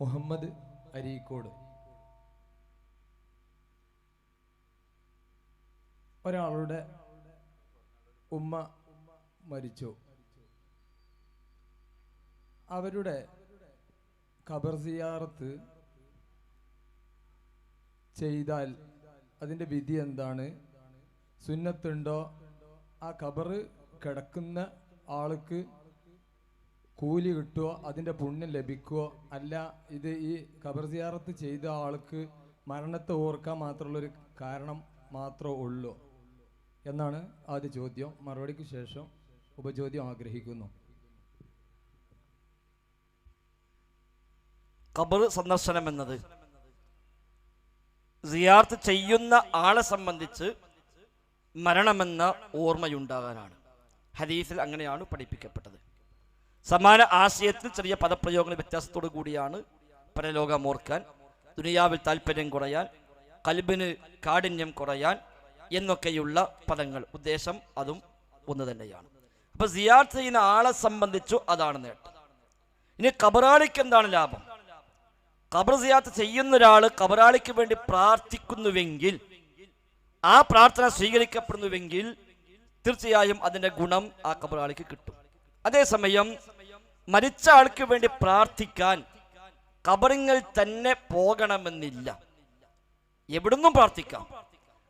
മുഹമ്മദ് അരീക്കോട്. ഒരാളുടെ ഉമ്മ മരിച്ചു. അവരുടെ ഖബർ സിയാറത്ത് ചെയ്താൽ അതിന്റെ വിധി എന്താണ്? സുന്നത്തുണ്ടോ? ആ ഖബർ കിടക്കുന്ന ആൾക്ക് കൂലി കിട്ടുമോ അതിന്റെ പുണ്യം ലഭിക്കുമോ അല്ല ഇത് ഈ ഖബർ സിയാറത്ത് ചെയ്ത ആൾക്ക് മരണത്തെ ഓർക്കാൻ മാത്രമുള്ള ഒരു കാരണം മാത്രമേ ഉള്ളൂ എന്നാണ് ആദ്യ ചോദ്യം. മറുപടിക്ക് ശേഷം ഉപചോദ്യം ആഗ്രഹിക്കുന്നു. ഖബർ സന്ദർശനം എന്നത് സിയാർത്ത് ചെയ്യുന്ന ആളെ സംബന്ധിച്ച് മരണമെന്ന ഓർമ്മയുണ്ടാകാനാണ്. ഹദീസിൽ അങ്ങനെയാണ് പഠിപ്പിക്കപ്പെട്ടത്. സമാന ആശയത്തിൽ ചെറിയ പദപ്രയോഗങ്ങൾ വ്യത്യാസത്തോടു കൂടിയാണ് പരലോകം ഓർക്കാൻ ദുനിയാവിൽ താല്പര്യം കുറയാൻ കൽബിന് കാഠിന്യം കുറയാൻ എന്നൊക്കെയുള്ള പദങ്ങൾ. ഉദ്ദേശം അതും ഒന്ന് തന്നെയാണ്. അപ്പൊ സിയാർത്ത് ചെയ്യുന്ന ആളെ സംബന്ധിച്ചു അതാണ് നേട്ടം. ഇനി കബറാളിക്ക് എന്താണ് ലാഭം? കബർ സിയാത്ത് ചെയ്യുന്ന ഒരാൾ കബറാളിക്ക് വേണ്ടി പ്രാർത്ഥിക്കുന്നുവെങ്കിൽ ആ പ്രാർത്ഥന സ്വീകരിക്കപ്പെടുന്നുവെങ്കിൽ തീർച്ചയായും അതിന്റെ ഗുണം ആ കബറാളിക്ക് കിട്ടും. അതേസമയം മരിച്ച ആൾക്ക് വേണ്ടി പ്രാർത്ഥിക്കാൻ കബറിങ്ങൾ തന്നെ പോകണമെന്നില്ല. എവിടുന്നും പ്രാർത്ഥിക്കാം.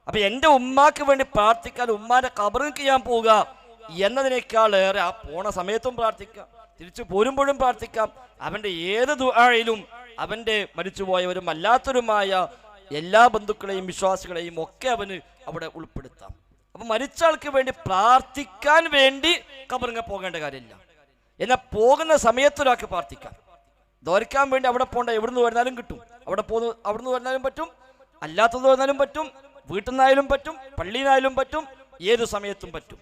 അപ്പൊ എന്റെ ഉമ്മാക്ക് വേണ്ടി പ്രാർത്ഥിക്കാൻ ഉമ്മാന്റെ കബറിലേക്ക് ഞാൻ പോവുക എന്നതിനേക്കാൾ ഏറെ ആ പോണ സമയത്തും പ്രാർത്ഥിക്കാം. തിരിച്ചു പോരുമ്പോഴും പ്രാർത്ഥിക്കാം. അവന്റെ ഏത് ദുആയിലും അവന്റെ മരിച്ചുപോയവരും അല്ലാത്തവരുമായ എല്ലാ ബന്ധുക്കളെയും വിശ്വാസികളെയും ഒക്കെ അവന് അവിടെ ഉൾപ്പെടുത്താം. അപ്പൊ മരിച്ച ആൾക്ക് വേണ്ടി പ്രാർത്ഥിക്കാൻ വേണ്ടി കബറിങ്ങ പോകേണ്ട കാര്യമില്ല. എന്നാൽ പോകുന്ന സമയത്ത് ഒരാൾക്ക് പ്രാർത്ഥിക്കാം. ദോരിക്കാൻ വേണ്ടി അവിടെ പോകണ്ട എവിടുന്ന് വരുന്നാലും കിട്ടും. അവിടെ പോകുന്ന അവിടുന്ന് വരുന്നാലും പറ്റും. അല്ലാത്തത് വരുന്നാലും പറ്റും. വീട്ടിൽ നിന്നായാലും പറ്റും. പള്ളിയിൽ നിന്നായാലും പറ്റും. ഏത് സമയത്തും പറ്റും.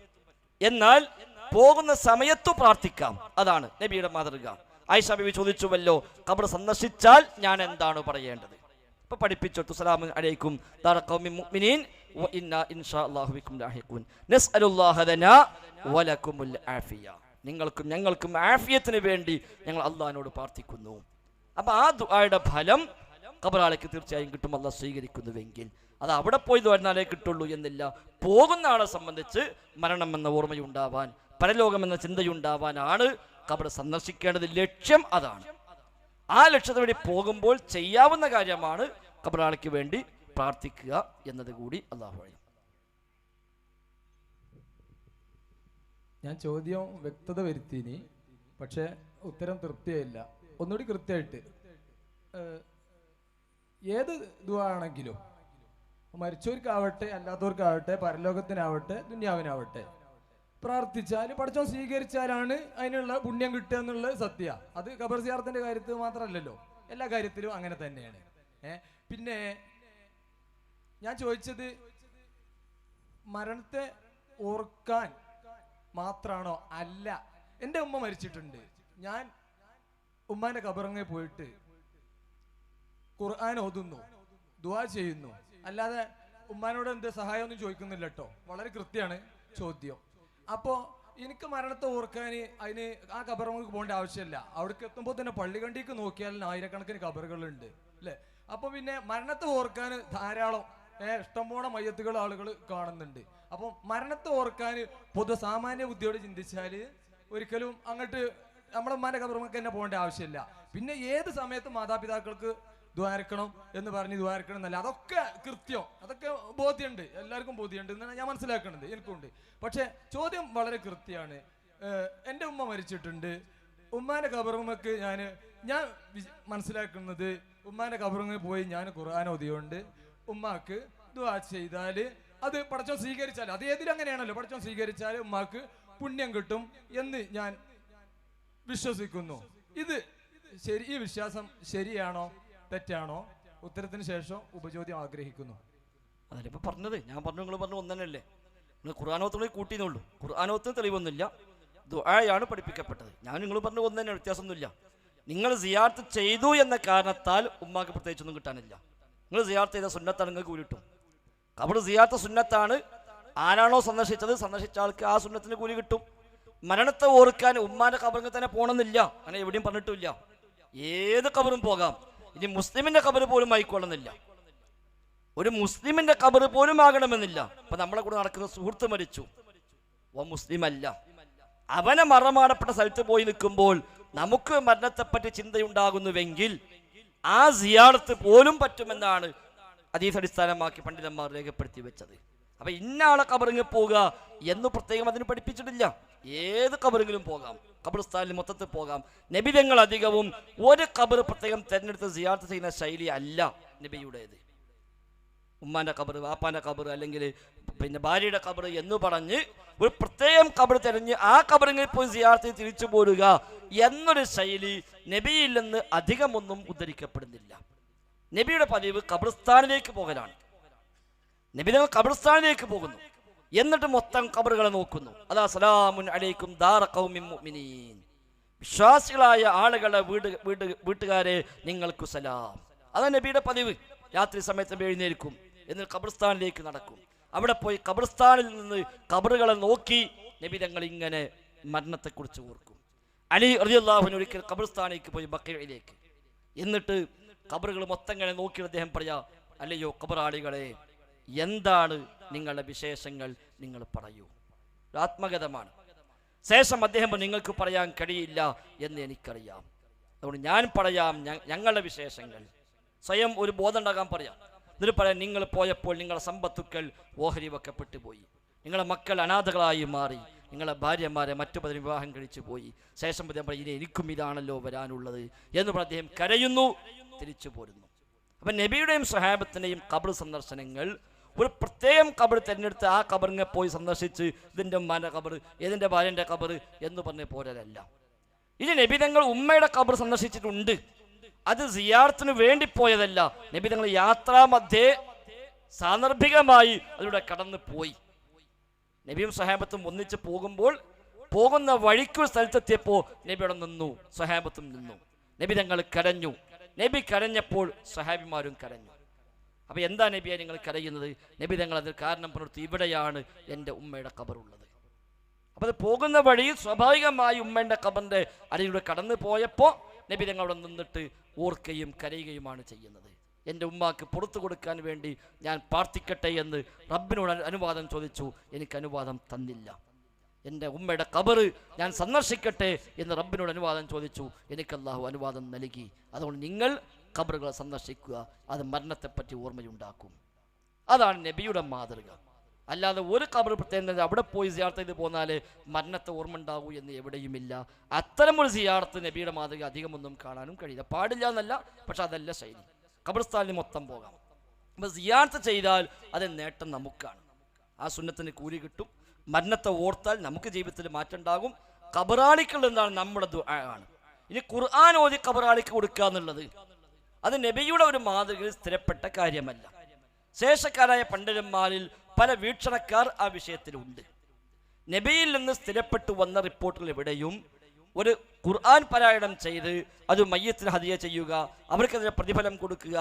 എന്നാൽ പോകുന്ന സമയത്തു പ്രാർത്ഥിക്കാം. അതാണ് നബിയുടെ മാതൃക. ആയിഷ ബിബി ചോദിച്ചുവല്ലോ കബർ സന്ദർശിച്ചാൽ ഞാൻ എന്താണ് പറയേണ്ടത്? ഇപ്പൊ പഠിപ്പിച്ചു തുസലാമു അലൈക്കും. വ ഇന്നാ ഇൻഷാ അല്ലാഹു ബിക്കും ലാഹിഖൂൻ നസ്അലുല്ലാഹ ലനാ വലക്കുമുൽ ആഫിയ നിങ്ങൾക്കും ഞങ്ങൾക്കും ആഫിയത്തിന് വേണ്ടി ഞങ്ങൾ അള്ളഹാനോട് പ്രാർത്ഥിക്കുന്നു. അപ്പൊ ആ ദുആയുടെ ഫലം കബറാളയ്ക്ക് തീർച്ചയായും കിട്ടും അല്ല സ്വീകരിക്കുന്നുവെങ്കിൽ. അത് അവിടെ പോയി വരുന്നാലേ കിട്ടുള്ളൂ എന്നില്ല. പോകുന്ന ആളെ സംബന്ധിച്ച് മരണം എന്ന ഓർമ്മയുണ്ടാവാൻ പരലോകമെന്ന ചിന്തയുണ്ടാവാനാണ് കബർ സന്ദർശിക്കേണ്ടത്. ലക്ഷ്യം അതാണ്. ആ ലക്ഷ്യത്തിന് പോകുമ്പോൾ ചെയ്യാവുന്ന കാര്യമാണ് ഖബറാളിക്ക് വേണ്ടി പ്രാർത്ഥിക്കുക എന്നത് കൂടി അള്ളാഹു അറിയാം ഞാൻ ചോദ്യം വ്യക്തത വരുത്തിനി പക്ഷെ ഉത്തരം തൃപ്തിയായില്ല. ഒന്നുകൂടി കൃത്യമായിട്ട് ഏത് ഇതുവാണെങ്കിലും മരിച്ചവർക്കാവട്ടെ അല്ലാത്തവർക്കാവട്ടെ പരലോകത്തിനാവട്ടെ ദുന്യാവിനാവട്ടെ പ്രാർത്ഥിച്ചാൽ പഠിച്ചോ സ്വീകരിച്ചാലാണ് അതിനുള്ള പുണ്യം കിട്ടുക എന്നുള്ളത് സത്യ. അത് ഖബർ സിയാർത്തിന്റെ കാര്യത്തിൽ മാത്രമല്ലല്ലോ എല്ലാ കാര്യത്തിലും അങ്ങനെ തന്നെയാണ്. പിന്നെ ഞാൻ ചോദിച്ചത് മരണത്തെ ഓർക്കാൻ മാത്രാണോ? അല്ല. എന്റെ ഉമ്മ മരിച്ചിട്ടുണ്ട്. ഞാൻ ഉമ്മാന്റെ കബറങ്ങെ പോയിട്ട് ഖുർആൻ ഓതുന്നു ദുവാ ചെയ്യുന്നു. അല്ലാതെ ഉമ്മാനോട് എന്ത് സഹായമൊന്നും ചോദിക്കുന്നില്ല കേട്ടോ വളരെ കൃത്യമാണ് ചോദ്യം. അപ്പോ എനിക്ക് മരണത്തെ ഓർക്കാൻ അതിന് ആ കബറങ്ങൾക്ക് പോകേണ്ട ആവശ്യമില്ല. അവിടേക്ക് എത്തുമ്പോൾ തന്നെ പള്ളികണ്ടിക്ക് നോക്കിയാൽ ആയിരക്കണക്കിന് കബറുകളുണ്ട് അല്ലേ? അപ്പൊ പിന്നെ മരണത്തെ ഓർക്കാൻ ധാരാളം ഇഷ്ടംപോലെ മയ്യത്തുകൾ ആളുകൾ കാണുന്നുണ്ട്. അപ്പം മരണത്തെ ഓർക്കാൻ പൊതു സാമാന്യ ബുദ്ധിയോട് ചിന്തിച്ചാൽ ഒരിക്കലും അങ്ങോട്ട് നമ്മുടെ ഉമ്മാന്റെ കബറുമൊക്കെ തന്നെ പോകേണ്ട ആവശ്യമില്ല. പിന്നെ ഏത് സമയത്തും മാതാപിതാക്കൾക്ക് ദ്വാരക്കണം എന്ന് പറഞ്ഞ് ദ്വാരക്കണം എന്നല്ല. അതൊക്കെ കൃത്യം. അതൊക്കെ ബോധ്യമുണ്ട്. എല്ലാവർക്കും ബോധ്യമുണ്ട് എന്നാണ് ഞാൻ മനസ്സിലാക്കുന്നത് എനിക്കുണ്ട്. പക്ഷെ ചോദ്യം വളരെ കൃത്യമാണ്. എന്റെ ഉമ്മ മരിച്ചിട്ടുണ്ട്. ഉമ്മാന്റെ കബറുമൊക്കെ ഞാൻ ഞാൻ മനസ്സിലാക്കുന്നത് ഉമ്മാന്റെ കബറുമ പോയി ഞാൻ ഖുർആൻ ഓതിയോണ്ട് ഉമ്മാക്ക് ദുആ ചെയ്താൽ അത് പടച്ചോൻ സ്വീകരിച്ചാൽ അത് ഏതിലങ്ങനെയാണല്ലോ പടച്ചോൻ സ്വീകരിച്ചാൽ ഉമ്മാക്ക് പുണ്യം കിട്ടും എന്ന് ഞാൻ വിശ്വസിക്കുന്നു. ഇത് ശരി ഈ വിശ്വാസം ശരിയാണോ? തെറ്റാണോ? ഉത്തരത്തിന് ശേഷം ഉപചോദ്യം ആഗ്രഹിക്കുന്നു. അതിലിപ്പോൾ പറഞ്ഞത് ഞാൻ പറഞ്ഞു നിങ്ങൾ പറഞ്ഞു ഒന്നല്ലേ നിങ്ങൾ ഖുർആാനോത്തുകളിൽ കൂട്ടിയെന്നുള്ളൂ ഖുർആാനോത്തിന് തെളിവൊന്നുമില്ല. ദുആയാണ് പഠിപ്പിക്കപ്പെട്ടത്. ഞാൻ നിങ്ങൾ പറഞ്ഞു ഒന്നു തന്നെ വ്യത്യാസമൊന്നുമില്ല. നിങ്ങൾ സിയാർത്ത് ചെയ്തു എന്ന കാരണത്താൽ ഉമ്മാക്ക് പ്രത്യേകിച്ചൊന്നും കിട്ടാനില്ല. നിങ്ങൾ സിയാർത്ത് ചെയ്ത സുന്നത്താണ് നിങ്ങൾക്ക് കൂലി കിട്ടും. കബർ സിയാർത്ത സുന്നത്താണ് ആരാണോ സന്ദർശിച്ചത് സന്ദർശിച്ച ആൾക്ക് ആ സുന്നത്തിന് കൂലി കിട്ടും. മരണത്തെ ഓർക്കാൻ ഉമ്മാന്റെ കബറിൽ തന്നെ പോകണമെന്നില്ല അങ്ങനെ എവിടെയും പറഞ്ഞിട്ടില്ല ഏത് കബറും പോകാം. ഇനി മുസ്ലിമിന്റെ കബറ് പോലും ആയിക്കൊള്ളുന്നില്ല ഒരു മുസ്ലിമിന്റെ കബറ് പോലും ആകണമെന്നില്ല. അപ്പൊ നമ്മളെ കൂടെ നടക്കുന്ന സുഹൃത്ത് മരിച്ചു. ഓ മുസ്ലിം അല്ല അവനെ മറമാടപ്പെട്ട സ്ഥലത്ത് പോയി നിൽക്കുമ്പോൾ നമുക്ക് മരണത്തെപ്പറ്റി ചിന്തയുണ്ടാകുന്നുവെങ്കിൽ ആ സിയാർത്ത് പോലും പറ്റുമെന്നാണ് അതീസ് അടിസ്ഥാനമാക്കി പണ്ഡിതന്മാർ രേഖപ്പെടുത്തി വെച്ചത്. അപ്പൊ ഇന്ന ആളെ കബറിങ്ങ് പോവുക എന്ന് പ്രത്യേകം അതിന് പഠിപ്പിച്ചിട്ടില്ല. ഏത് കബറിങ്കിലും പോകാം. കബർസ്ഥാനിൽ മൊത്തത്തിൽ പോകാം. നബിതങ്ങൾ അധികവും ഒരു കബർ പ്രത്യേകം തെരഞ്ഞെടുത്ത് സിയാർത്ത് ചെയ്യുന്ന ശൈലി അല്ല നബിയുടേത്. ഉമ്മാന്റെ കബർ വാപ്പാന്റെ കബർ അല്ലെങ്കിൽ പിന്നെ ഭാര്യയുടെ കബർ എന്ന് പറഞ്ഞ് ഒരു പ്രത്യേകം കബർ തിരഞ്ഞ് ആ കബറിങ്ങിൽ പോയി സിയാർത്തി തിരിച്ചു പോരുക എന്നൊരു ശൈലി നബിയിൽ നിന്ന് അധികമൊന്നും ഉദ്ധരിക്കപ്പെടുന്നില്ല. നബിയുടെ പതിവ് കബർസ്ഥാനിലേക്ക് പോകലാണ്. നബി നമ്മൾ കബർസ്ഥാനിലേക്ക് പോകുന്നു. എന്നിട്ട് മൊത്തം കബറുകളെ നോക്കുന്നു. അതാ സലാമുൻ അലൈക്കും ദാറ വിശ്വാസികളായ ആളുകളുടെ വീട് വീട് വീട്ടുകാരെ നിങ്ങൾക്ക് സലാം. അതാണ് നബിയുടെ പതിവ്. രാത്രി സമയത്ത് എഴുന്നേൽക്കും. എന്നിട്ട് കബർസ്ഥാനിലേക്ക് നടക്കും. അവിടെ പോയി കബർസ്ഥാനിൽ നിന്ന് കബറുകളെ നോക്കി നബി തങ്ങൾ ഇങ്ങനെ മരണത്തെക്കുറിച്ച് ഓർക്കും. അലി റളിയല്ലാഹുവിന് ഒരിക്കൽ ഖബർസ്ഥാനിലേക്ക് പോയി ബക്കയിലേക്ക്. എന്നിട്ട് കബറുകൾ മൊത്തം ഇങ്ങനെ നോക്കിയിട്ട് അദ്ദേഹം പറയാ അല്ലയോ കബറാളികളെ എന്താണ് നിങ്ങളുടെ വിശേഷങ്ങൾ നിങ്ങൾ പറയൂ? ആത്മഗതമാണ്. ശേഷം അദ്ദേഹം നിങ്ങൾക്ക് പറയാൻ കഴിയില്ല എന്ന് എനിക്കറിയാം. അതുകൊണ്ട് ഞാൻ പറയാം ഞങ്ങളുടെ വിശേഷങ്ങൾ. സ്വയം ഒരു ബോധം ഉണ്ടാകാൻ പറയാം. എന്നിട്ട് പറയാം നിങ്ങൾ പോയപ്പോൾ നിങ്ങളുടെ സമ്പത്തുക്കൾ ഓഹരി വെക്കപ്പെട്ടു പോയി. നിങ്ങളുടെ മക്കൾ അനാഥകളായി മാറി. നിങ്ങളുടെ ഭാര്യമാരെ മറ്റു പതിന് വിവാഹം കഴിച്ചു പോയി. ശേഷം അദ്ദേഹം പറയും ഇനി എനിക്കും ഇതാണല്ലോ വരാനുള്ളത്. എന്ന് പറഞ്ഞ് അദ്ദേഹം കരയുന്നു തിരിച്ചു പോരുന്നു. അപ്പം നബിയുടെയും സഹാബത്തിന്റെയും കബർ സന്ദർശനങ്ങൾ ഒരു പ്രത്യേകം കബർ തിരഞ്ഞെടുത്ത് ആ കബറിനെ പോയി സന്ദർശിച്ച് ഇതിന്റെ ഉമ്മാന്റെ കബർ ഏതിന്റെ ഭാര്യന്റെ കബർ എന്ന് പറഞ്ഞ് പോരലല്ല ഇനി നബിതങ്ങൾ ഉമ്മയുടെ കബർ സന്ദർശിച്ചിട്ടുണ്ട്. അത് സിയാർത്തിന് വേണ്ടി പോയതല്ല. നബി തങ്ങൾ യാത്രാമധ്യേ സാന്ദർഭികമായി അതിലൂടെ കടന്നു പോയി. നബിയും സഹാബത്തും ഒന്നിച്ച് പോകുമ്പോൾ പോകുന്ന വഴിക്കൊരു സ്ഥലത്തെത്തിയപ്പോൾ നബി അവിടെ നിന്നു സഹാബത്തും നിന്നു. നബി തങ്ങൾ കരഞ്ഞു. നബി കരഞ്ഞപ്പോൾ സഹാബിമാരും കരഞ്ഞു. അപ്പൊ എന്താ നബിയെ നിങ്ങൾ കരയുന്നത്? നബി തങ്ങൾ അതിന് കാരണം പറഞ്ഞു ഇവിടെയാണ് എന്റെ ഉമ്മയുടെ കബറുള്ളത് അപ്പൊ അത് പോകുന്ന വഴി സ്വാഭാവികമായി ഉമ്മന്റെ കബറിന്റെ അരയിലൂടെ കടന്നു പോയപ്പോൾ നബി തങ്ങൾ അവിടെ നിന്നിട്ട് ഓർക്കുകയും കരയുകയുമാണ് ചെയ്യുന്നത്. എന്റെ ഉമ്മാക്ക് പുറത്തു കൊടുക്കാൻ വേണ്ടി ഞാൻ പ്രാർത്ഥിക്കട്ടെ എന്ന് റബ്ബിനോട് അനുവാദം ചോദിച്ചു. എനിക്ക് അനുവാദം തന്നില്ല. എന്റെ ഉമ്മയുടെ കബറ് ഞാൻ സന്ദർശിക്കട്ടെ എന്ന് റബ്ബിനോട് അനുവാദം ചോദിച്ചു. എനിക്ക് അള്ളാഹു അനുവാദം നൽകി. അതുകൊണ്ട് നിങ്ങൾ കബറുകളെ സന്ദർശിക്കുക. അത് മരണത്തെപ്പറ്റി ഓർമ്മയുണ്ടാക്കും. അതാണ് നബിയുടെ മാതൃക. അല്ലാതെ ഒരു കബർ പ്രത്യേകം അവിടെ പോയി സിയാർത്ത് ചെയ്ത് പോന്നാൽ മരണത്തെ ഓർമ്മ ഉണ്ടാകൂ എന്ന് എവിടെയുമില്ല. അത്തരമൊരു സിയാർത്ത് നബിയുടെ മാതൃക അധികമൊന്നും കാണാനും കഴിയില്ല. പാടില്ല എന്നല്ല പക്ഷെ അതല്ല ശൈലി. കബർസ്ഥാനിൽ മൊത്തം പോകാം. അപ്പോൾ സിയാർത്ത് ചെയ്താൽ അത് നേട്ടം നമുക്കാണ്. ആ സുന്നത്തിന് കൂലി കിട്ടും. മരണത്തെ ഓർത്താൽ നമുക്ക് ജീവിതത്തിൽ മാറ്റം ഉണ്ടാകും. കബറാളിക്കുള്ള എന്താണ് നമ്മുടെ ആണ്. ഇനി ഖുർആൻ ഓതി കബറാളിക്ക് കൊടുക്കുക എന്നുള്ളത് അത് നബിയുടെ ഒരു മാതൃകയിൽ സ്ഥിരപ്പെട്ട കാര്യമല്ല. ശേഷക്കാരായ പണ്ഡിതന്മാരിൽ പല വീക്ഷണക്കാർ ആ വിഷയത്തിലുണ്ട്. നബിയിൽ നിന്ന് സ്ഥിരപ്പെട്ടു വന്ന റിപ്പോർട്ടുകൾ എവിടെയും ഒരു ഖുർആൻ പാരായണം ചെയ്ത് അത് മയ്യത്തിന് ഹതിയ ചെയ്യുക അവർക്കെതിരെ പ്രതിഫലം കൊടുക്കുക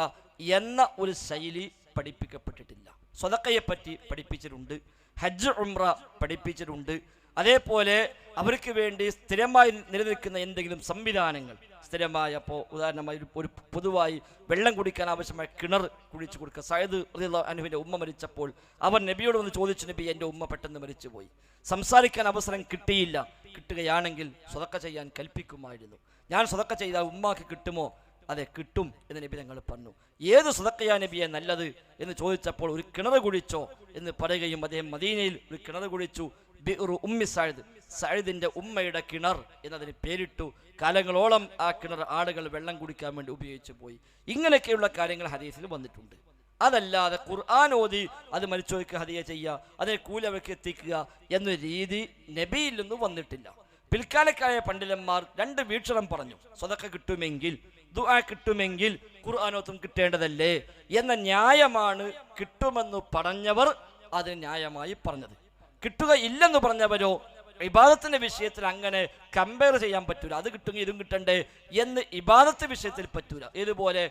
എന്ന ഒരു ശൈലി പഠിപ്പിക്കപ്പെട്ടിട്ടില്ല. സ്വതക്കയെപ്പറ്റി പഠിപ്പിച്ചിട്ടുണ്ട്. ഹജ്ജ് ഉംറ പഠിപ്പിച്ചിട്ടുണ്ട്. അതേപോലെ അവർക്ക് വേണ്ടി സ്ഥിരമായി നിലനിൽക്കുന്ന എന്തെങ്കിലും സംവിധാനങ്ങൾ സ്ഥിരമായ അപ്പോൾ ഉദാഹരണമായി ഒരു- പൊതുവായി വെള്ളം കുടിക്കാൻ ആവശ്യമായ കിണർ കുഴിച്ചു കൊടുക്കുക. സയദ് അനുവിന്റെ ഉമ്മ മരിച്ചപ്പോൾ അവർ നബിയോട് വന്ന് ചോദിച്ചു നബി എന്റെ ഉമ്മ പെട്ടെന്ന് മരിച്ചുപോയി. സംസാരിക്കാൻ അവസരം കിട്ടിയില്ല. കിട്ടുകയാണെങ്കിൽ സ്വതക്ക ചെയ്യാൻ കൽപ്പിക്കുമായിരുന്നു. ഞാൻ സ്വതക്ക ചെയ്താൽ ഉമ്മാക്ക് കിട്ടുമോ? അതെ കിട്ടും എന്ന് നബി ഞങ്ങൾ പറഞ്ഞു. ഏത് സ്വതക്കയാ നബിയെ നല്ലത്? എന്ന് ചോദിച്ചപ്പോൾ ഒരു കിണർ കുഴിച്ചോ? എന്ന് പറയുകയും അദ്ദേഹം മദീനയിൽ ഒരു കിണർ കുഴിച്ചു. ബിഉറു ഉമ്മി സാഴിദ് സാഴിദിന്റെ ഉമ്മയുടെ കിണർ എന്നതിന് പേരിട്ടു. കാലങ്ങളോളം ആ കിണർ ആളുകൾ വെള്ളം കുടിക്കാൻ വേണ്ടി ഉപയോഗിച്ചു പോയി. ഇങ്ങനെയൊക്കെയുള്ള കാര്യങ്ങൾ ഹദീസിൽ വന്നിട്ടുണ്ട്. അതല്ലാതെ ഖുർആൻ ഓതി അത് മരിച്ചോയ്ക്ക് ഹദിയ ചെയ്യുക അതിനെ കൂലി അവർക്ക് എത്തിക്കുക എന്ന രീതി നബിയിൽ നിന്ന് വന്നിട്ടില്ല. പിൽക്കാലക്കായ പണ്ഡിതന്മാർ രണ്ട് വീക്ഷണം പറഞ്ഞു. സ്വതക്ക കിട്ടുമെങ്കിൽ ദുആ കിട്ടുമെങ്കിൽ ഖുർആാനോത്തും കിട്ടേണ്ടതല്ലേ? എന്ന ന്യായമാണ് കിട്ടുമെന്ന് പറഞ്ഞവർ അത് ന്യായമായി പറഞ്ഞത്. കിട്ടുക ഇല്ലെന്ന് പറഞ്ഞവരോ? ഇബാദത്തിന്റെ വിഷയത്തിൽ അങ്ങനെ കമ്പയർ ചെയ്യാൻ പറ്റൂല. അത് കിട്ടുമെങ്കിൽ ഇതും കിട്ടണ്ടേ എന്ന് ഇബാദത്ത് വിഷയത്തിൽ പറ്റൂല. ഇതുപോലെ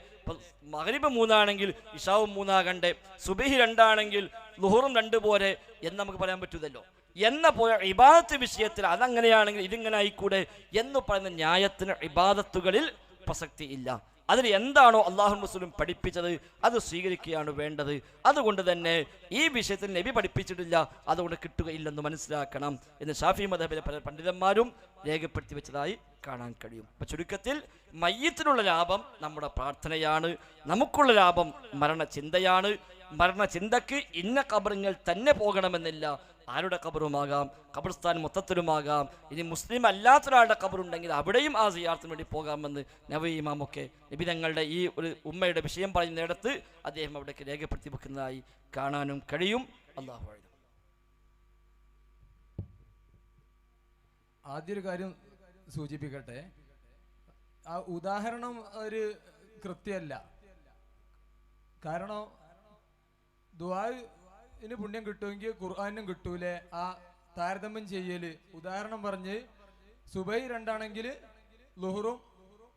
മകരിബ് മൂന്നാണെങ്കിൽ ഇഷാവും മൂന്നാകണ്ടേ. സുബിഹി രണ്ടാണെങ്കിൽ ലുഹറും രണ്ട് പോലെ എന്ന് നമുക്ക് പറയാൻ പറ്റൂതല്ലോ എന്ന പോയ ഇബാദത്ത് വിഷയത്തിൽ അതങ്ങനെയാണെങ്കിൽ ഇതിങ്ങനെ ആയിക്കൂടെ എന്ന് പറയുന്ന ന്യായത്തിന് ഇബാദത്തുകളിൽ പ്രസക്തി ഇല്ല. അതിൽ എന്താണോ അള്ളാഹു മുസ്ലിം പഠിപ്പിച്ചത് അത് സ്വീകരിക്കുകയാണ് വേണ്ടത്. അതുകൊണ്ട് തന്നെ ഈ വിഷയത്തിൽ നബി പഠിപ്പിച്ചിട്ടില്ല അതുകൊണ്ട് കിട്ടുകയില്ലെന്ന് മനസ്സിലാക്കണം എന്ന് ഷാഫി മദബിലെ പല പണ്ഡിതന്മാരും രേഖപ്പെടുത്തി വെച്ചതായി കാണാൻ കഴിയും. അപ്പൊ ചുരുക്കത്തിൽ മയ്യത്തിനുള്ള ലാഭം നമ്മുടെ പ്രാർത്ഥനയാണ് നമുക്കുള്ള ലാഭം മരണചിന്തയാണ്. മരണചിന്തക്ക് ഇന്ന കബറിങ്ങൾ തന്നെ പോകണമെന്നില്ല ആരുടെ കബറുമാകാം ഖബർസ്ഥാൻ മൊത്തത്തിലുമാകാം. ഇനി മുസ്ലിം അല്ലാത്ത ഒരാളുടെ കബറുണ്ടെങ്കിൽ അവിടെയും ആ സിയാർത്തിന് വേണ്ടി പോകാമെന്ന് നവീമാമൊക്കെ നിബിതങ്ങളുടെ ഈ ഒരു ഉമ്മയുടെ വിഷയം പറയുന്നിടത്ത് അദ്ദേഹം അവിടേക്ക് രേഖപ്പെടുത്തി വെക്കുന്നതായി കാണാനും കഴിയും. അള്ളാഹു അഴുതും ആദ്യ ഒരു കാര്യം സൂചിപ്പിക്കട്ടെ. ആ ഉദാഹരണം ഒരു കൃത്യമല്ല. കാരണം ദുആന് പുണ്യം കിട്ടുമെങ്കിൽ ഖുർആാനും കിട്ടൂലേ? ആ താരതമ്യം ചെയ്യൽ. ഉദാഹരണം പറഞ്ഞ് സുബൈ രണ്ടാണെങ്കിൽ ലുഹറും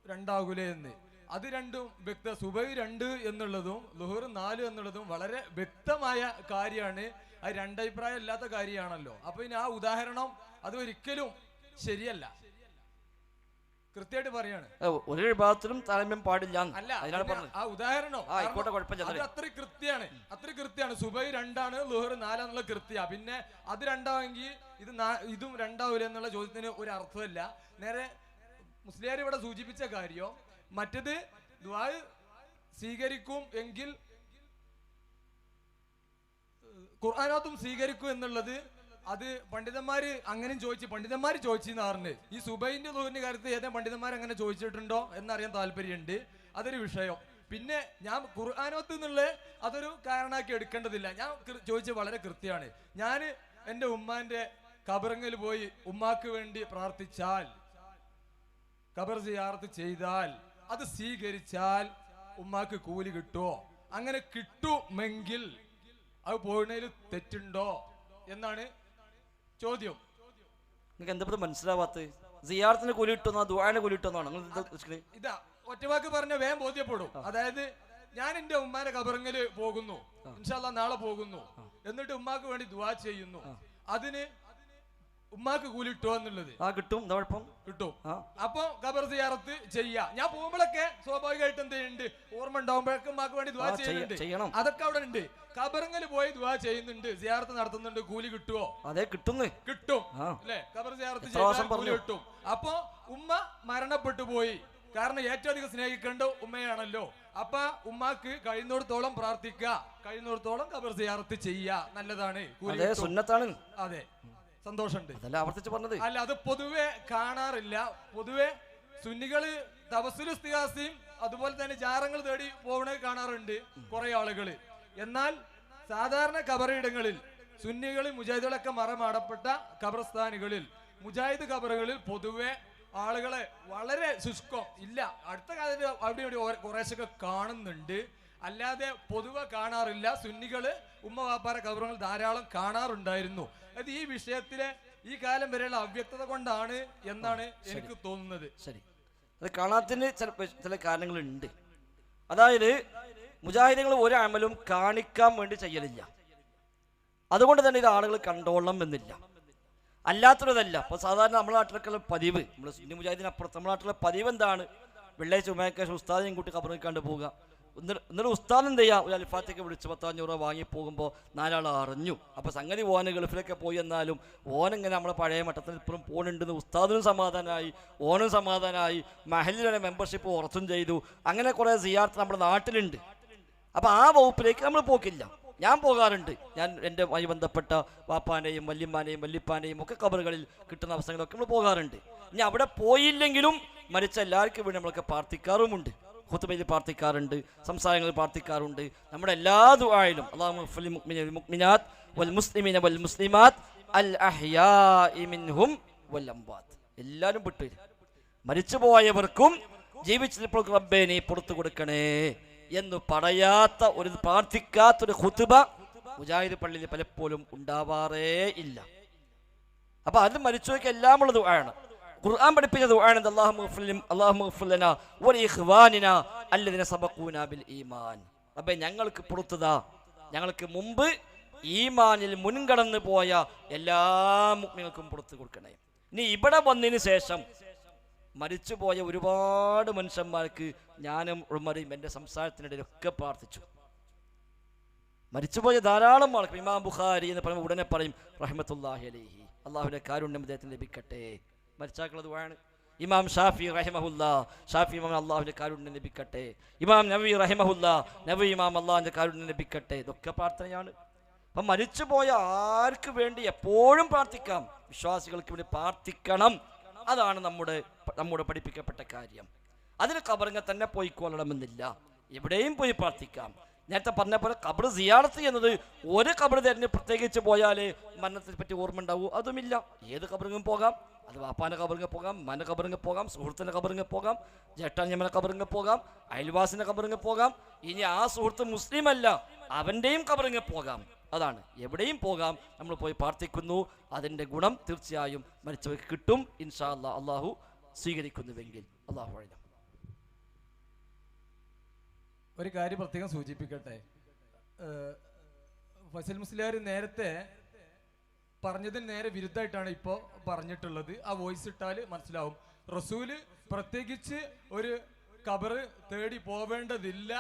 രണ്ടാകൂലേ എന്ന്. അത് രണ്ടും വ്യക്ത സുബൈ രണ്ട് എന്നുള്ളതും ലുഹർ നാല് എന്നുള്ളതും വളരെ വ്യക്തമായ കാര്യമാണ്. ആ രണ്ടഭിപ്രായം ഇല്ലാത്ത കാര്യമാണല്ലോ. അപ്പൊ ഇനി ആ ഉദാഹരണം അത് ഒരിക്കലും ശരിയല്ല. കൃത്യമായിട്ട് പറയാണ്. ഒരു വിഭാഗത്തിലും താരതമ്യം പാടില്ല അല്ല അതിനാണ് പറഞ്ഞത്. ആ ഉദാഹരണം? ആയിക്കോട്ടെ, കുഴപ്പമില്ല. അത്ര കൃത്യാണ് അത്ര കൃത്യാണ് സുബൈ രണ്ടാണ് ലുഹർ നാലാന്നുള്ള കൃത്യ. പിന്നെ അത് രണ്ടാവെങ്കിൽ ഇത് ഇതും രണ്ടാവില്ല എന്നുള്ള ചോദ്യത്തിന് ഒരു അർത്ഥമില്ല. നേരെ മുസ്ലിയാർ ഇവിടെ സൂചിപ്പിച്ച കാര്യം മറ്റത് സ്വീകരിക്കും എങ്കിൽ ഖുർആാനാത്തും സ്വീകരിക്കും എന്നുള്ളത് അത് പണ്ഡിതന്മാര് അങ്ങനെ ചോദിച്ചു പണ്ഡിതന്മാര് ചോദിച്ചെന്ന് ഈ സുബൈന്റെ തോന്നിന്റെ കാര്യത്തിൽ ഏതെങ്കിലും പണ്ഡിതന്മാർ അങ്ങനെ ചോദിച്ചിട്ടുണ്ടോ എന്നറിയാൻ താല്പര്യമുണ്ട്. അതൊരു വിഷയം. പിന്നെ ഞാൻ ഖുർആാനത്ത് എന്നുള്ള അതൊരു കാരണമാക്കി എടുക്കേണ്ടതില്ല. ഞാൻ ചോദിച്ചത് വളരെ കൃത്യമാണ്. ഞാൻ എന്റെ ഉമ്മാന്റെ കബറങ്ങൽ പോയി ഉമ്മാക്ക് വേണ്ടി പ്രാർത്ഥിച്ചാൽ കബർ ചെയ്യാർത്ത് ചെയ്താൽ അത് സ്വീകരിച്ചാൽ ഉമ്മാക്ക് കൂലി കിട്ടുമോ അങ്ങനെ കിട്ടുമെങ്കിൽ അത് പോയതിൽ തെറ്റുണ്ടോ? എന്നാണ് ചോദ്യം. നിങ്ങൾക്ക് എന്താ മനസ്സിലാവാത്ത സിയാർത്തിന് കൂലി കിട്ടുന്നോ ദുആന് കൂലി കിട്ടുന്നോ? ഇതാ ഒറ്റവാക്ക് പറഞ്ഞ വേഗം ബോധ്യപ്പെടും. അതായത് ഞാൻ എന്റെ ഉമ്മാന്റെ കബറങ്ങൽ പോകുന്നു. ഇൻഷാല്ല നാളെ പോകുന്നു. എന്നിട്ട് ഉമ്മാക്ക് വേണ്ടി ദുവാ ചെയ്യുന്നു. അതിന് ഉമ്മാക്ക് കൂലി കിട്ടുമോ എന്നുള്ളത്. ആ കിട്ടും. എന്താ കുഴപ്പം? കിട്ടും. അപ്പൊ ഖബർ സിയാറത്ത് ചെയ്യാ. ഞാൻ പോകുമ്പോഴൊക്കെ സ്വാഭാവികമായിട്ട് എന്ത് ചെയ്യുന്നുണ്ട്? ഓർമ്മ ഉണ്ടാവുമ്പോഴൊക്കെ ഉമ്മാക്ക് വേണ്ടി ദുവാ ചെയ്യുന്നുണ്ട്. ചെയ്യണം. അതൊക്കെ അവിടെ ഉണ്ട്. ഖബറങ്ങൽ പോയി ദുവാ ചെയ്യുന്നുണ്ട്. സിയാറത്ത് നടത്തുന്നുണ്ട്. കൂലി കിട്ടുമോ അതെ കിട്ടുന്നു. കിട്ടും. അല്ലെ? ഖബർ സിയാറത്ത് ചെയ്താൽ കൂലി കിട്ടും. അപ്പൊ ഉമ്മ മരണപ്പെട്ടു പോയി. കാരണം ഏറ്റവും അധികം സ്നേഹിക്കേണ്ട ഉമ്മയാണല്ലോ. അപ്പൊ ഉമ്മാക്ക് കഴിയുന്നിടത്തോളം പ്രാർത്ഥിക്കുക. കഴിയുന്നിടത്തോളം ഖബർ സിയാറത്ത് ചെയ്യുക. നല്ലതാണ്. സുന്നത്താണ്. അതെ. സന്തോഷമുണ്ട്. അതല്ല ആവർത്തിച്ച് പറഞ്ഞത്. അല്ല അത് പൊതുവെ കാണാറില്ല. പൊതുവെ സുന്നികൾ തപസ്സിലും ഇസ്തിഹാസിയും അതുപോലെ തന്നെ ജാറങ്ങൾ തേടി പോകണ കാണാറുണ്ട് കുറെ ആളുകൾ എന്നാൽ സാധാരണ കബറിടങ്ങളിൽ സുന്നികളിൽ മുജാഹിദുകളൊക്കെ മറമാടപ്പെട്ട ഖബർസ്ഥാനുകളിൽ മുജാഹിദ് ഖബറുകളിൽ പൊതുവെ ആളുകളെ വളരെ ശുഷ്കം ഇല്ല. അടുത്ത കാലത്ത് അവിടെ കുറേശൊക്കെ കുറേശ്ശൊക്കെ കാണുന്നുണ്ട്. അല്ലാതെ പൊതുവെ കാണാറില്ല. സുന്നികൾ ഉമ്മ വാപ്പാര കബറുകൾ ധാരാളം കാണാറുണ്ടായിരുന്നു. അത് ഈ വിഷയത്തിലെ ഈ കാലം വരെയുള്ള അവ്യക്തത കൊണ്ടാണ് എന്നാണ് എനിക്ക് തോന്നുന്നത്. ശരി. അത് കാണാത്തതിന് ചില ചില കാരണങ്ങളുണ്ട്. അതായത് മുജാഹിദുകൾ ഒരു അമലും കാണിക്കാൻ വേണ്ടി ചെയ്യലില്ല. അതുകൊണ്ട് തന്നെ ഇത് ആളുകൾ കണ്ടോളണം എന്നില്ല. അല്ലാത്തതല്ല ഇപ്പൊ സാധാരണ നമ്മുടെ നാട്ടിലൊക്കെ പതിവ്. നമ്മുടെ സുന്നി മുജാഹിദിനപ്പുറത്ത് നമ്മുടെ നാട്ടിലെ പതിവ് എന്താണ്? വെള്ളിയാഴ്ച ഉമ്മയൊക്കെ ഉസ്താദിനെയും കൂട്ടി കബറിൽ കണ്ടു പോവുക. എന്നിട്ട് ഉസ്താദ് എന്ത് ചെയ്യാം? ഒരു അൽഫാത്തേക്ക് വിളിച്ച് പത്തഞ്ഞൂറ് രൂപ വാങ്ങി പോകുമ്പോൾ നാലാൾ അറിഞ്ഞു. അപ്പോൾ സംഗതി ഓന് ഗൾഫിലൊക്കെ പോയി എന്നാലും ഓനെങ്ങനെ നമ്മളെ പഴയ മട്ടത്തിൽ ഇപ്പോഴും പോകുന്നുണ്ടെന്ന് ഉസ്താദിനും സമാധാനമായി ഓനും സമാധാനമായി മഹലിലെ മെമ്പർഷിപ്പ് ഉറച്ചും ചെയ്തു. അങ്ങനെ കുറേ സിയാർത്ത് നമ്മുടെ നാട്ടിലുണ്ട്. അപ്പോൾ ആ വകുപ്പിലേക്ക് നമ്മൾ പോക്കില്ല. ഞാൻ പോകാറുണ്ട്. ഞാൻ എന്റെ ആയി ബന്ധപ്പെട്ട വാപ്പാനെയും വല്യമ്മാനെയും വല്യപ്പാനെയും ഒക്കെ കബറുകളിൽ കിട്ടുന്ന അവസരങ്ങളൊക്കെ നമ്മൾ പോകാറുണ്ട്. ഇനി അവിടെ പോയില്ലെങ്കിലും മരിച്ച എല്ലാവർക്കും വേണ്ടി നമ്മളൊക്കെ പ്രാർത്ഥിക്കാറുമുണ്ട്. ഹുത്തുബയിൽ പ്രാർത്ഥിക്കാറുണ്ട് സംസാരങ്ങളിൽ പ്രാർത്ഥിക്കാറുണ്ട്. നമ്മുടെ എല്ലാ ദുആയിലും അള്ളാഹു മുഅ്മിനാത്ത് വൽ മുസ്ലിമീന വൽ മുസ്ലിമാത്ത് അൽ അഹ്യാഇ മിൻഹും വൽ അംവാത്ത് എല്ലാവരും വിട്ടു മരിച്ചുപോയവർക്കും ജീവിച്ചപ്പോൾ റബ്ബേ നീ പുറത്തു കൊടുക്കണേ എന്ന് പറയാത്ത ഒരു പ്രാർത്ഥിക്കാത്തൊരു ഹുത്തുബ മുജാഹിദ് പള്ളിയിൽ പലപ്പോഴും ഉണ്ടാവാറേ ഇല്ല. അപ്പൊ അത് മരിച്ചുപോയ്ക്ക് എല്ലാം ഉള്ള ദുആണ് ഖുർആൻ പഠിപ്പിച്ച ദുആണ് അല്ലാഹു മുഗ്ഫിലിൻ അല്ലാഹു മുഗ്ഫിലന വലി അല്ലദീന സബഖൂന ബിൽ ഈമാൻ. റബ്ബേ ഞങ്ങൾക്ക് പുറത്തുതാ. ഞങ്ങൾക്ക് മുമ്പ് ഈമാനിൽ മുൻകടന്നു പോയ എല്ലാ മുഗ്മികൾക്കും പുറത്തു കൊടുക്കണേ. ഇനി ഇവിടെ വന്നതിന് ശേഷം മരിച്ചുപോയ ഒരുപാട് മനുഷ്യന്മാർക്ക് ഞാനും ഉൾമറിയും എന്റെ സംസാരത്തിനിടയിലൊക്കെ പ്രാർത്ഥിച്ചു. മരിച്ചുപോയ ധാരാളം ആൾക്ക് ഇമാം ബുഖാരി എന്ന് പറയുമ്പോൾ ഉടനെ പറയും റഹ്മത്തുല്ലാഹി അലൈഹി. അള്ളാഹുവിന്റെ കാരുണ്യം അദ്ദേഹത്തിന് ലഭിക്കട്ടെ. മരിച്ചാക്കുള്ളത് വേണം. ഇമാം ഷാഫി റഹിമഹുല്ല ഷാഫി ഇമാം അള്ളാഹുവിന്റെ കാരുണ്യം ലഭിക്കട്ടെ. ഇമാം നബി റഹിമഹുല്ല നബി ഇമാം അള്ളാഹിന്റെ കാരുണ്യം ലഭിക്കട്ടെ. ഇതൊക്കെ പ്രാർത്ഥനയാണ്. അപ്പം മരിച്ചുപോയ ആർക്ക് വേണ്ടി എപ്പോഴും പ്രാർത്ഥിക്കാം? വിശ്വാസികൾക്ക് വേണ്ടി പ്രാർത്ഥിക്കണം. അതാണ് നമ്മുടെ നമ്മുടെ പഠിപ്പിക്കപ്പെട്ട കാര്യം. അതിന് കബറിങ്ങ തന്നെ പോയിക്കൊള്ളണമെന്നില്ല എവിടെയും പോയി പ്രാർത്ഥിക്കാം. നേരത്തെ പറഞ്ഞ പോലെ കബർ സിയാറത്ത് എന്നത് ഒരു കബർ തിരഞ്ഞ് പ്രത്യേകിച്ച് പോയാലേ മരണത്തെ പറ്റി ഓർമ്മ ഉണ്ടാവൂ അതുമില്ല. ഏത് കബറിങ്ങും പോകാം. അത് വാപ്പാന്റെ കബറിങ്ങ് പോകാം മന കബറിങ്ങ് പോകാം സുഹൃത്തിന്റെ കബറിങ്ങ് പോകാം ജേട്ടാഞ്ഞമ്മനെ കബറിങ്ങ് പോകാം അയൽവാസിന്റെ കബറിങ്ങ് പോകാം. ഇനി ആ സുഹൃത്ത് മുസ്ലിം അല്ല അവന്റെയും കബറിങ്ങ് പോകാം. അതാണ്. എവിടെയും പോകാം. നമ്മൾ പോയി പ്രാർത്ഥിക്കുന്നു. അതിന്റെ ഗുണം തീർച്ചയായും മരിച്ചവർക്ക് കിട്ടും. ഇൻഷാ അല്ലാ അള്ളാഹു സ്വീകരിക്കുന്നുവെങ്കിൽ. അള്ളാഹു വഴി ഒരു കാര്യം പ്രത്യേകം സൂചിപ്പിക്കട്ടെ. ഫസിൽ മുസ്ലിയാർ നേരത്തെ പറഞ്ഞതിന് നേരെ വിരുദ്ധമായിട്ടാണ് ഇപ്പോൾ പറഞ്ഞിട്ടുള്ളത്. ആ വോയിസ് ഇട്ടാൽ മനസ്സിലാവും. റസൂൽ പ്രത്യേകിച്ച് ഒരു കബറ് തേടി പോവേണ്ടതില്ല.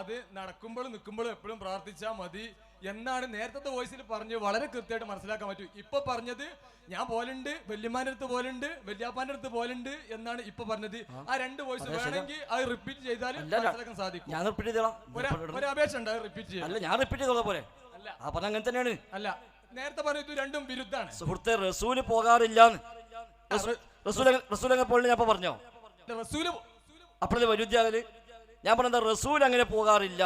അത് നടക്കുമ്പോഴും നിൽക്കുമ്പോഴും എപ്പോഴും പ്രാർത്ഥിച്ചാൽ മതി. എന്നാണ് നേരത്തെ വോയിസിൽ പറഞ്ഞു വളരെ കൃത്യമായിട്ട് മനസ്സിലാക്കാൻ പറ്റും. ഇപ്പൊ പറഞ്ഞത് ഞാൻ പോലുണ്ട് വല്യമാന്റെ അടുത്ത് പോലുണ്ട് വല്യാപ്പാന്റെ അടുത്ത് പോലുണ്ട് എന്നാണ് ഇപ്പൊ പറഞ്ഞത്. ആ. രണ്ട് വോയിസ് വേണമെങ്കിൽ അത് റിപ്പീറ്റ് ചെയ്താൽ മനസ്സിലാക്കാൻ സാധിക്കും. ഞാൻ റിപ്പീറ്റ് ചെയ്തോളാം. ഒരു- അപേക്ഷ ഉണ്ട് റിപ്പീറ്റ് ചെയ്യാം അല്ല ഞാൻ റിപ്പീറ്റ് ചെയ്തോളാം പോലെ അല്ല. ആ പറഞ്ഞ അങ്ങനെ തന്നെയാണ്. അല്ല നേരത്തെ പറഞ്ഞത് രണ്ടും വിരുദ്ധാണ് സുഹൃത്തെ റസൂൽ പോകാറില്ല റസൂൽ പോലെ അങ്ങനെ പോലും ഞാൻ പറഞ്ഞോ? റസൂൽ അപ്പോഴല്ലേ വൈരുദ്ധ്യാകൽ? ഞാൻ പറഞ്ഞ റസൂൽ അങ്ങനെ പോകാറില്ല.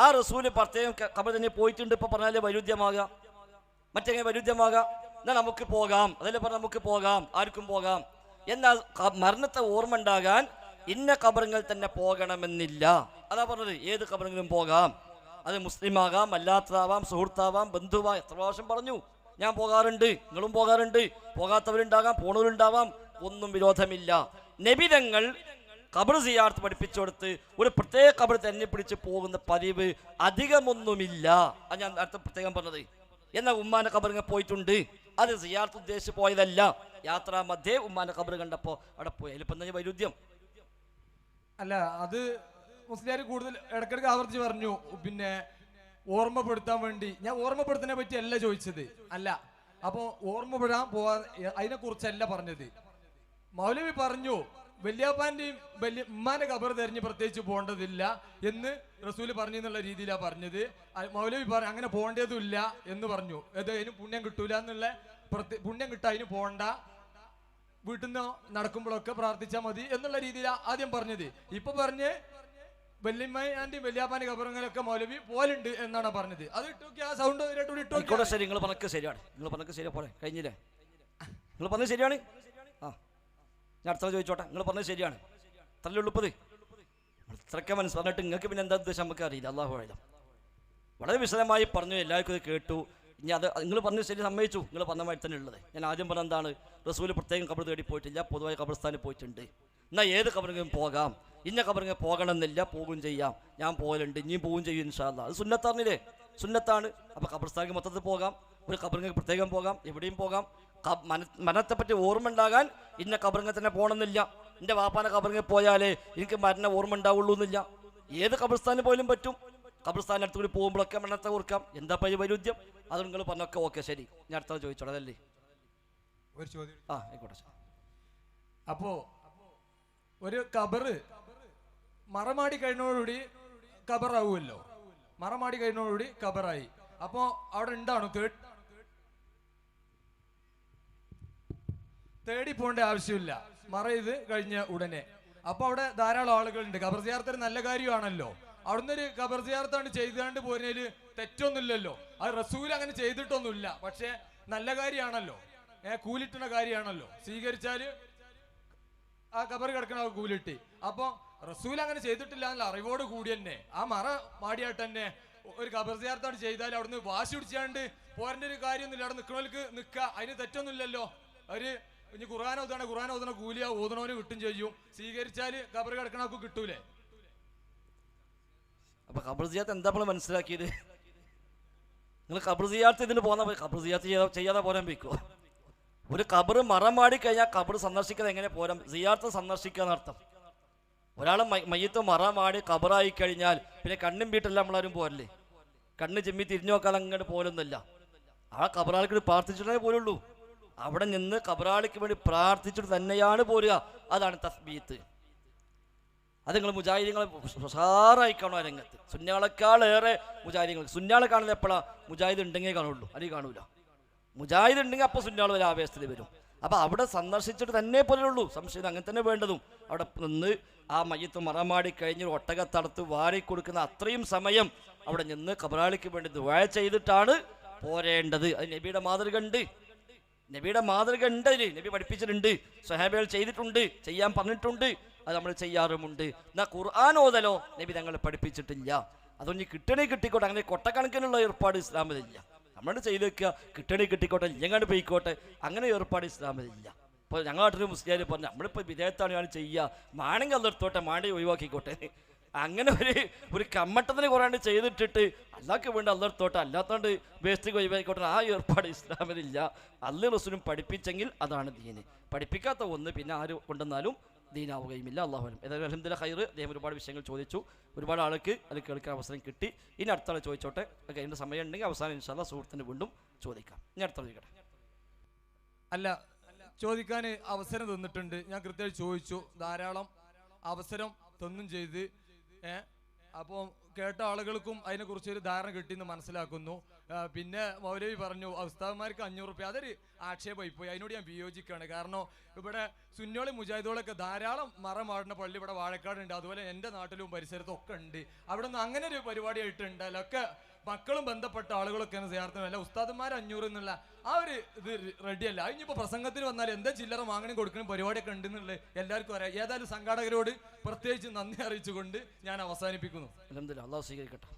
ആ റസൂൽ പ്രത്യേകം കബർ തന്നെ പോയിട്ടുണ്ട്. ഇപ്പൊ പറഞ്ഞാലേ വൈരുദ്ധ്യമാകാം. മറ്റെങ്ങനെ വൈരുദ്ധ്യമാകാം? എന്നാൽ നമുക്ക് പോകാം. അതല്ലേ പറഞ്ഞാൽ നമുക്ക് പോകാം. ആർക്കും പോകാം? എന്നാൽ മരണത്തെ ഓർമ്മ ഉണ്ടാകാൻ ഇന്ന കബറുകൾ തന്നെ പോകണമെന്നില്ല. അതാ പറഞ്ഞത്. ഏത് കബറെങ്കിലും പോകാം. അത് മുസ്ലിം ആകാം അല്ലാത്തതാവാം സുഹൃത്താവാം ബന്ധുവാം എത്ര പ്രാവശ്യം പറഞ്ഞു. ഞാൻ പോകാറുണ്ട്. നിങ്ങളും പോകാറുണ്ട്. പോകാത്തവരുണ്ടാകാം പോണവരുണ്ടാവാം. ഒന്നും വിരോധമില്ല. നബിതങ്ങൾ കബർ സിയാർത്ത് പഠിപ്പിച്ചു കൊടുത്ത് ഒരു പ്രത്യേക കബർ തന്നെ പിടിച്ച് പോകുന്ന പതിവ് അധികമൊന്നുമില്ല. അത് ഞാൻ അടുത്ത പ്രത്യേകം പറഞ്ഞത്. എന്നാൽ ഉമ്മാന്റെ ഇങ്ങനെ പോയിട്ടുണ്ട്? അത് സിയാർത്ത് ഉദ്ദേശിച്ച് പോയതല്ല. യാത്രാ മധ്യേ ഉമ്മാന്റെ കബർ കണ്ടപ്പോൾ അവിടെ പോയി. അതിലിപ്പം വൈരുദ്ധ്യം? അല്ല അത് മുസ്ലിയാർ കൂടുതൽ ഇടക്കിടക്ക് ആവർത്തിച്ച് പറഞ്ഞു. പിന്നെ ഓർമ്മപ്പെടുത്താൻ വേണ്ടി. ഞാൻ ഓർമ്മപ്പെടുത്തുന്നതിനെ പറ്റി അല്ല ചോദിച്ചത്. അല്ല അപ്പോ ഓർമ്മപ്പെടാൻ പോവാ അതിനെ കുറിച്ചല്ല പറഞ്ഞത്. മൗലവി പറഞ്ഞു വല്യാപ്പാന്റെയും വലിയ ഉമ്മാന്റെ കബർ തെരഞ്ഞ് പ്രത്യേകിച്ച് പോകേണ്ടതില്ല എന്ന് റസൂൽ പറഞ്ഞു എന്നുള്ള രീതിയിലാണ് പറഞ്ഞത്. മൗലവി പറ അങ്ങനെ പോകേണ്ടതുമില്ല എന്ന് പറഞ്ഞു. അത് അതിന് പുണ്യം കിട്ടൂല എന്നുള്ള പ്രത്യേക പുണ്യം കിട്ടാൻ അതിന് പോകണ്ട വീട്ടിൽ നിന്ന് നടക്കുമ്പോഴൊക്കെ പ്രാർത്ഥിച്ചാൽ മതി എന്നുള്ള രീതിയിലാണ് ആദ്യം പറഞ്ഞത്. ഇപ്പൊ പറഞ്ഞ് വല്യമ്മേന്റെയും വല്യാപ്പാന്റെ കബറങ്ങളൊക്കെ മൗലവി പോലുണ്ട് എന്നാണ് പറഞ്ഞത്. അത് ഇട്ടോക്കി ആ സൗണ്ട് ഇട്ടു ശരി നിങ്ങൾ പറഞ്ഞൊക്കെ ശരിയാണ്. നിങ്ങൾ പറഞ്ഞൊക്കെ ശരിയാണ് പോലെ കഴിഞ്ഞില്ലേ? നിങ്ങൾ പറഞ്ഞത് ശരിയാണ്? ഞാൻ അടുത്ത ചോദിച്ചോട്ടെ? നിങ്ങൾ പറഞ്ഞത് ശരിയാണ്. അത്രല്ലേ ഉള്ളുപ്പത് ഇത്രയ്ക്ക് മനസ്സ്. പറഞ്ഞിട്ട് നിങ്ങൾക്ക് പിന്നെ എന്താ ഉദ്ദേശം? നമുക്ക് അറിയില്ല. അള്ളാഹു ആയാലും വളരെ വിശദമായി പറഞ്ഞു. എല്ലാവർക്കും ഇത് കേട്ടു. ഇനി അത് നിങ്ങൾ പറഞ്ഞത് ശരി സമ്മതിച്ചു. നിങ്ങൾ പറഞ്ഞ മാതിരി തന്നെ ഉള്ളത്. ഞാൻ ആദ്യം പറഞ്ഞ എന്താണ്? റസൂൽ പ്രത്യേകം കബർ തേടി പോയിട്ടില്ല. പൊതുവായ കബർസ്ഥാനിൽ പോയിട്ടുണ്ട്. എന്നാൽ ഏത് കബറിങ്ങും പോകാം. ഇന്ന കബറിങ്ങ് പോകണമെന്നില്ല. പോകും ചെയ്യാം. ഞാൻ പോകലുണ്ട്. ഇനിയും പോകും ചെയ്യും ഇൻഷാല്ല അത് സുന്നത്താണില്ലേ സുന്നത്താണ്. അപ്പോൾ കബർസ്ഥാനിക്ക് മൊത്തത്തിൽ പോകാം. ഒരു കബറിങ്ങ് പ്രത്യേകം പോകാം. എവിടെയും പോകാം. ക- മന- മരണത്തെ പറ്റി ഓർമ്മ ഉണ്ടാകാൻ ഇന്ന കബറിങ്ങ തന്നെ പോകണമെന്നില്ല എന്റെ വാപ്പാനെ കബറിങ്ങ പോയാലേ എനിക്ക് മരണ ഓർമ്മ ഉണ്ടാവുള്ളൂ എന്നില്ല. ഏത് കബർസ്ഥാനിൽ പോയാലും പറ്റും. കബർസ്ഥാനിന്റെ അടുത്ത് കൂടി പോകുമ്പോഴൊക്കെ മരണത്തെ ഓർക്കാം. എന്താ പൈ വൈരുദ്ധ്യം? അത് നിങ്ങൾ പറഞ്ഞൊക്കെ ഓക്കെ ശരി. ഞാൻ അടുത്തത് ചോദിച്ചോളാം അതല്ലേ? ഒരു ചോദ്യം. ആ ആയിക്കോട്ടെ അപ്പോ ഒരു കബറ് മറമാടി കഴിഞ്ഞോടുകൂടി കബറാവുമല്ലോ. മറമാടി കഴിഞ്ഞോടുകൂടി കബറായി. അപ്പോ അവിടെ ഉണ്ടാണോ തേർഡ് തേടി പോകേണ്ട ആവശ്യമില്ല. മറയത് കഴിഞ്ഞ ഉടനെ. അപ്പൊ അവിടെ ധാരാളം ആളുകളുണ്ട്. ഖബർ സിയാർത്ത് ഒരു നല്ല കാര്യമാണല്ലോ. അവിടുന്ന് ഒരു ഖബർ സിയാർത്താണ് ചെയ്താണ്ട് പോരുന്നതിൽ തെറ്റൊന്നുമില്ലല്ലോ. അത് റസൂൽ അങ്ങനെ ചെയ്തിട്ടൊന്നുമില്ല. പക്ഷെ നല്ല കാര്യമാണല്ലോ. ഏ കൂലിട്ടുന്ന കാര്യമാണല്ലോ. സ്വീകരിച്ചാൽ ആ കബർ കിടക്കണ കൂലിട്ടി. അപ്പൊ റസൂൽ അങ്ങനെ ചെയ്തിട്ടില്ല എന്നുള്ള അറിവോട് കൂടി തന്നെ ആ മറ മാടിയായിട്ട് തന്നെ ഒരു കബർ സിയാർത്താണ് ചെയ്താൽ അവിടുന്ന് വാശി പിടിച്ചാണ്ട് പോരന്റെ ഒരു കാര്യമൊന്നുമില്ല. അവിടെ നിൽക്കണവർക്ക് നിൽക്കുക അതിന് തെറ്റൊന്നുമില്ലല്ലോ. അവർ ഇനി ഖുർആൻ ഓതാണ് ഖുർആൻ ഓതണ കൂലിയ ഓതണവന് കിട്ടും ചെയ്യും. സ്വീകരിച്ചാൽ കബർ കിടക്കണക്ക് കിട്ടൂലേ? അപ്പൊ ഖബർ സിയാത്ത് എന്താ നമ്മൾ മനസ്സിലാക്കിയത്? നിങ്ങൾ ഖബർ സിയാത്ത് ഇതിന് പോന്ന ഖബർ സിയാത്ത് ചെയ്യാതെ ചെയ്യാതെ പോരാൻ വയ്ക്കുമോ ഒരു കബർ മറമാടി കഴിഞ്ഞാൽ കബർ സന്ദർശിക്കുന്നത് എങ്ങനെ പോരാ സിയാർത്ത് സന്ദർശിക്കുക എന്നർത്ഥം ഒരാൾ മയ്യത്ത് മറമാടി കബറായി കഴിഞ്ഞാൽ പിന്നെ കണ്ണും വീട്ടെല്ലാം നമ്മളാരും പോരല്ലേ കണ്ണ് ചെമ്മി തിരിഞ്ഞു നോക്കാൻ അങ്ങോട്ട് പോലൊന്നുമില്ല. ആ കബറാൾക്ക് പ്രാർത്ഥിച്ചിട്ടേ പോലുള്ളൂ. അവിടെ നിന്ന് കബറാളിക്ക് വേണ്ടി പ്രാർത്ഥിച്ചിട്ട് തന്നെയാണ് പോരുക. അതാണ് തസ്ബീത്ത്. അത് നിങ്ങൾ മുജാഹിദികളെ ഉഷാറായി കാണുക രംഗത്ത്. സുന്നാളെക്കാളേറെ മുജാഹിദികൾ സുന്നാളെ കാണുന്നത് എപ്പോഴാണ് മുജാഹിദ് ഉണ്ടെങ്കിൽ കാണുള്ളൂ. അല്ലെങ്കിൽ കാണൂല. മുജാഹിദ് ഉണ്ടെങ്കിൽ അപ്പോൾ സുന്നാൾ ഒരു ആവേശത്തിൽ വരും. അപ്പോൾ അവിടെ സന്ദർശിച്ചിട്ട് തന്നെ പോലെയുള്ളൂ സംശയം അങ്ങനെ തന്നെ വേണ്ടതും. അവിടെ നിന്ന് ആ മയ്യത്ത് മറമാടി കഴിഞ്ഞ് ഒട്ടകത്തടത്ത് വാരി കൊടുക്കുന്ന അത്രയും സമയം അവിടെ നിന്ന് കബറാളിക്ക് വേണ്ടി ദുവായ ചെയ്തിട്ടാണ് പോരേണ്ടത്. അത് നബിയുടെ മാതൃക ഉണ്ട്. നബിയുടെ മാതൃക ഉണ്ട് അതിൽ നബി പഠിപ്പിച്ചിട്ടുണ്ട്. സ്വഹാബികൾ ചെയ്തിട്ടുണ്ട്. ചെയ്യാൻ പറഞ്ഞിട്ടുണ്ട്. അത് നമ്മൾ ചെയ്യാറുമുണ്ട്. എന്നാൽ ഖുർആൻ ഓതലോ? നബി തങ്ങൾ പഠിപ്പിച്ചിട്ടില്ല. അതൊന്നും കിട്ടണേ കിട്ടിക്കോട്ടെ. അങ്ങനെ കൊട്ടക്കണക്കിനുള്ള ഏർപ്പാട് ഇസ്ലാമിലില്ല. നമ്മൾ ചെയ്ത് വെക്കുക. കിട്ടണേ കിട്ടിക്കോട്ടെ. ഇല്ലെങ്ങാണ്ട് പോയിക്കോട്ടെ. അങ്ങനെ ഏർപ്പാട് ഇസ്ലാമിലില്ല. ഇപ്പോൾ ഞങ്ങളാട്ടൊരു മുസ്ലിം പറഞ്ഞു നമ്മളിപ്പോൾ വിദേഹത്താണ് ഞാൻ ചെയ്യുക. മാണെങ്കിൽ അതെടുത്തോട്ടെ. മാണ്ടി ഒഴിവാക്കിക്കോട്ടെ. അങ്ങനെ ഒരു ഒരു കമ്മട്ടത്തിന് കുറേണ്ട് ചെയ്തിട്ടിട്ട് അല്ലാക്ക് വേണ്ടി അല്ലെടുത്തോട്ടെ അല്ലാത്തോണ്ട് വേസ്റ്റ് ഒഴിവാക്കിക്കോട്ടെ. ആ ഏർപ്പാട് ഇസ്ലാമിലില്ല. അല്ല റസൂലും പഠിപ്പിച്ചെങ്കിൽ അതാണ് ദീന് പഠിപ്പിക്കാത്ത ഒന്ന് പിന്നെ ആര് കൊണ്ടുവന്നാലും ദീനാവുകയുമില്ല. അള്ളാഹുലും ഏതായാലും അലഹദില്ല ഹൈർ അദ്ദേഹം ഒരുപാട് വിഷയങ്ങൾ ചോദിച്ചു. ഒരുപാട് ആൾക്ക് അത് കേൾക്കാൻ അവസരം കിട്ടി. ഇനി അടുത്ത ആൾ ചോദിച്ചോട്ടെ. ഓക്കെ എന്റെ സമയം ഉണ്ടെങ്കിൽ അവസാനം ഇൻഷാല്ല സുഹൃത്തിന് വീണ്ടും ചോദിക്കാം. ഇനി അടുത്ത ചോദിക്കട്ടെ. അല്ല ചോദിക്കാൻ അവസരം തന്നിട്ടുണ്ട്. ഞാൻ കൃത്യമായി ചോദിച്ചു. ധാരാളം അവസരം തന്നും ചെയ്ത് ഏ? അപ്പോൾ കേട്ട ആളുകൾക്കും അതിനെക്കുറിച്ച് ഒരു ധാരണ കിട്ടിയെന്ന് മനസ്സിലാക്കുന്നു. പിന്നെ മൗലവി പറഞ്ഞു അവസ്ഥാന്മാർക്ക് അഞ്ഞൂറ് റുപ്യ അതൊരു ആക്ഷേപമായി പോയി. അതിനോട് ഞാൻ വിയോജിക്കുകയാണ്. കാരണം ഇവിടെ സുന്നോളി മുജാഹിദുകളൊക്കെ ധാരാളം മറമാടുന്ന പള്ളി ഇവിടെ വാഴക്കാടുണ്ട്. അതുപോലെ എന്റെ നാട്ടിലും പരിസരത്തും ഒക്കെ ഉണ്ട്. അവിടെ നിന്ന് അങ്ങനെ ഒരു പരിപാടിയായിട്ടുണ്ട്. അതിലൊക്കെ മക്കളും ബന്ധപ്പെട്ട ആളുകളൊക്കെയാണ് ചേർത്തത് അല്ല ഉസ്താദന്മാർ അഞ്ഞൂറ് എന്നുള്ള ആ ഒരു ഇത് റെഡിയല്ല അതിനിപ്പോൾ പ്രസംഗത്തിന് വന്നാൽ എന്താ ചില്ലറ വാങ്ങണം കൊടുക്കണം പരിപാടിയൊക്കെ ഉണ്ടെന്നുള്ളത് എല്ലാവർക്കും അറിയാം. ഏതായാലും സംഘാടകരോട് പ്രത്യേകിച്ച് നന്ദി അറിയിച്ചുകൊണ്ട് ഞാൻ അവസാനിപ്പിക്കുന്നു. അലഹമില്ല അള്ളാഹു സ്വീകരിക്കട്ടെ.